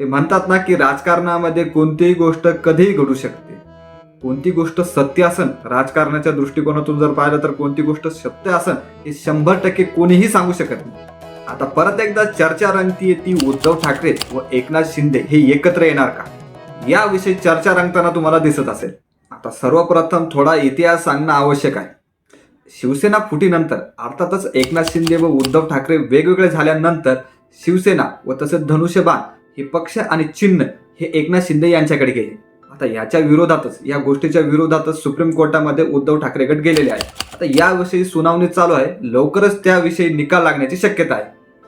ते म्हणतात ना की राजकारणामध्ये कोणतीही गोष्ट कधीही घडू शकते. कोणती गोष्ट सत्य असन राजकारणाच्या दृष्टिकोनातून जर पाहिलं तर कोणती गोष्ट सत्य असन हे शंभर टक्के कोणीही सांगू शकत नाही. आता परत एकदा चर्चा रंगतीये ती उद्धव ठाकरे व एकनाथ शिंदे हे एकत्र येणार का? याविषयी चर्चा रंगताना तुम्हाला दिसत असेल. आता सर्वप्रथम थोडा इतिहास सांगणं आवश्यक आहे. शिवसेना फुटीनंतर अर्थातच एकनाथ शिंदे व उद्धव ठाकरे वेगवेगळे झाल्यानंतर शिवसेना व तसेच धनुष्यबाण हे पक्ष आणि चिन्ह हे एकनाथ शिंदे यांच्याकडे गेले. आता याच्या विरोधातच या गोष्टीच्या विरोधातच सुप्रीम कोर्टामध्ये उद्धव ठाकरे गट गेलेले आहे आता याविषयी सुनावणी चालू आहे. लवकरच त्याविषयी निकाल लागण्याची शक्यता आहे.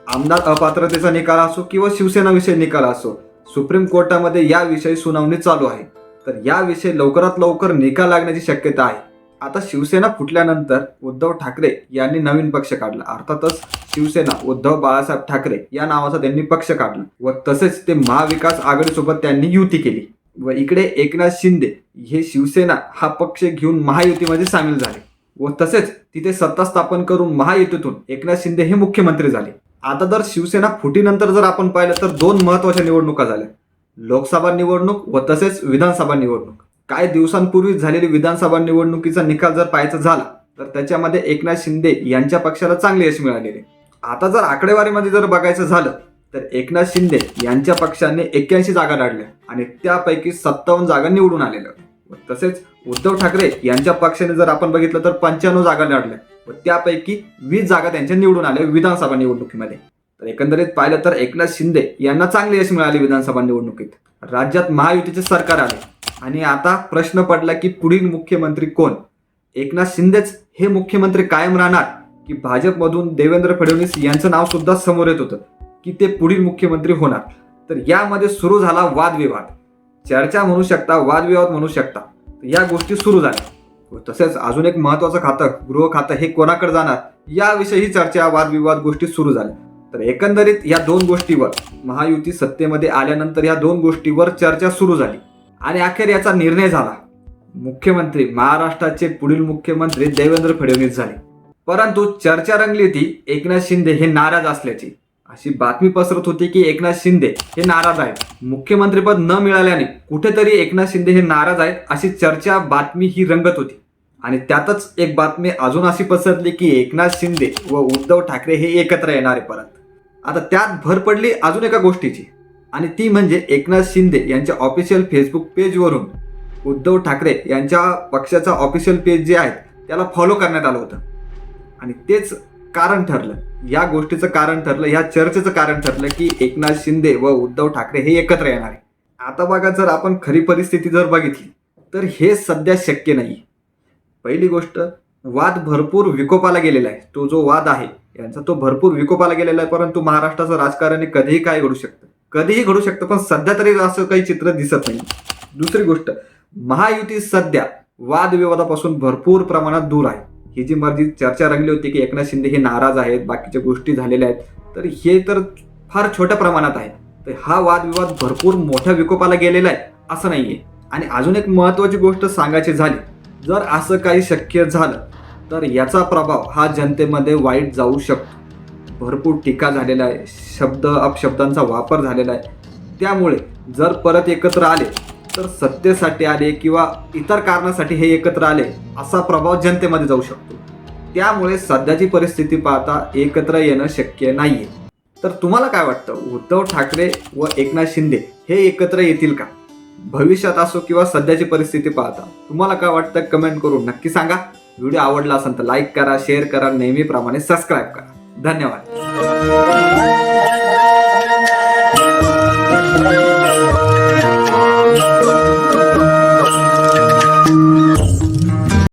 आमदार अपात्रतेचा निकाल असो किंवा शिवसेनाविषयी निकाल असो सुप्रीम कोर्टामध्ये याविषयी सुनावणी चालू आहे. तर याविषयी लवकरात लवकर निकाल लागण्याची शक्यता आहे. आता शिवसेना फुटल्यानंतर उद्धव ठाकरे यांनी नवीन पक्ष काढला. अर्थातच शिवसेना उद्धव बाळासाहेब ठाकरे या नावाचा त्यांनी पक्ष काढला व तसेच ते महाविकास आघाडीसोबत त्यांनी युती केली. व इकडे एकनाथ शिंदे हे शिवसेना हा पक्ष घेऊन महायुतीमध्ये सामील झाले व तसेच तिथे सत्ता स्थापन करून महायुतीतून एकनाथ शिंदे हे मुख्यमंत्री झाले. आता जर शिवसेना फुटीनंतर जर आपण पाहिलं तर दोन महत्त्वाच्या निवडणुका झाल्या. लोकसभा निवडणूक व तसेच विधानसभा निवडणूक. काही दिवसांपूर्वी झालेली विधानसभा निवडणुकीचा निकाल जर पाहायचा झाला तर त्याच्यामध्ये एकनाथ शिंदे यांच्या पक्षाला चांगले यश मिळालेले आता जर आकडेवारीमध्ये जर बघायचं झालं तर एकनाथ शिंदे यांच्या पक्षाने एक्क्याऐंशी जागा लढल्या आणि त्यापैकी सत्तावन्न जागा निवडून आलेल्या. तसेच उद्धव ठाकरे यांच्या पक्षाने जर आपण बघितलं तर पंच्याण्णव जागा लढल्या व त्यापैकी वीस जागा त्यांच्या निवडून आल्या विधानसभा निवडणुकीमध्ये. तर एकंदरीत पाहिलं तर एकनाथ शिंदे यांना चांगले यश मिळाले विधानसभा निवडणुकीत. राज्यात महायुतीचे सरकार आले. आणि आता प्रश्न पडला की पुढील मुख्यमंत्री कोण? एकनाथ शिंदेच हे मुख्यमंत्री कायम राहणार? की भाजपमधून देवेंद्र फडणवीस यांचं नाव सुद्धा समोर येत होतं की ते पुढील मुख्यमंत्री होणार? तर यामध्ये सुरू झाला वादविवाद. चर्चा म्हणू शकता वादविवाद म्हणू शकता. या गोष्टी सुरू झाल्या. तसेच अजून एक महत्वाचं खातं गृह खातं हे कोणाकडे जाणार? याविषयी चर्चा वादविवाद गोष्टी सुरू झाल्या. तर एकंदरीत या दोन गोष्टीवर महायुती सत्तेमध्ये आल्यानंतर या दोन गोष्टीवर चर्चा सुरू झाली. आणि अखेर याचा निर्णय झाला. मुख्यमंत्री महाराष्ट्राचे पुढील मुख्यमंत्री देवेंद्र फडणवीस झाले. परंतु चर्चा रंगली होती एकनाथ शिंदे हे नाराज असल्याची. अशी बातमी पसरत होती की एकनाथ शिंदे हे नाराज आहेत. मुख्यमंत्रीपद न मिळाल्याने कुठेतरी एकनाथ शिंदे हे नाराज आहेत अशी चर्चा बातमी ही रंगत होती. आणि त्यातच एक बातमी अजून अशी पसरली की एकनाथ शिंदे व उद्धव ठाकरे हे एकत्र येणार आहे परत. आता त्यात भर पडली अजून एका गोष्टीची. आणि ती म्हणजे एकनाथ शिंदे यांच्या ऑफिशियल फेसबुक पेजवरून उद्धव ठाकरे यांच्या पक्षाचा ऑफिशियल पेज जे आहेत त्याला फॉलो करण्यात आलं होतं. आणि तेच कारण ठरलं. या गोष्टीचं कारण ठरलं ह्या चर्चेचं कारण ठरलं की एकनाथ शिंदे व उद्धव ठाकरे हे एकत्र येणार आहे आता बघा जर आपण खरी परिस्थिती जर बघितली तर हे सध्या शक्य नाही. पहिली गोष्ट वाद भरपूर विकोपाला गेलेला आहे. तो जो वाद आहे यांचा तो भरपूर विकोपाला गेलेला आहे परंतु महाराष्ट्राचं राजकारण कधीही काय घडू शकतं. कधीही घडू शकतं पण सध्या तरी असं काही चित्र दिसत नाही. दुसरी गोष्ट महायुती सध्या वादविवादापासून भरपूर प्रमाणात दूर आहे. ही जी मर्जी चर्चा रंगली होती की एकनाथ शिंदे हे नाराज आहेत बाकीच्या गोष्टी झालेल्या आहेत तर हे तर फार छोट्या प्रमाणात आहे. तर हा वादविवाद भरपूर मोठ्या विकोपाला गेलेला आहे असं नाही आहे आणि अजून एक महत्त्वाची गोष्ट सांगायची झाली जर असं काही शक्य झालं तर याचा प्रभाव हा जनतेमध्ये वाईट जाऊ शकतो. भरपूर टीका झालेला आहे शब्द अपशब्दांचा वापर झालेला आहे. त्यामुळे जर परत एकत्र आले तर सत्तेसाठी आले किंवा इतर कारणासाठी हे एकत्र आले असा प्रभाव जनतेमध्ये जाऊ शकतो. त्यामुळे सध्याची परिस्थिती पाहता एकत्र येणं शक्य नाहीये. तर तुम्हाला काय वाटतं? उद्धव ठाकरे व एकनाथ शिंदे हे एकत्र येतील का? भविष्यात असो किंवा सध्याची परिस्थिती पाहता तुम्हाला काय वाटतं? कमेंट करून नक्की सांगा. व्हिडिओ आवडला असेल तर लाईक करा शेअर करा नेहमीप्रमाणे सबस्क्राईब करा. धन्यवाद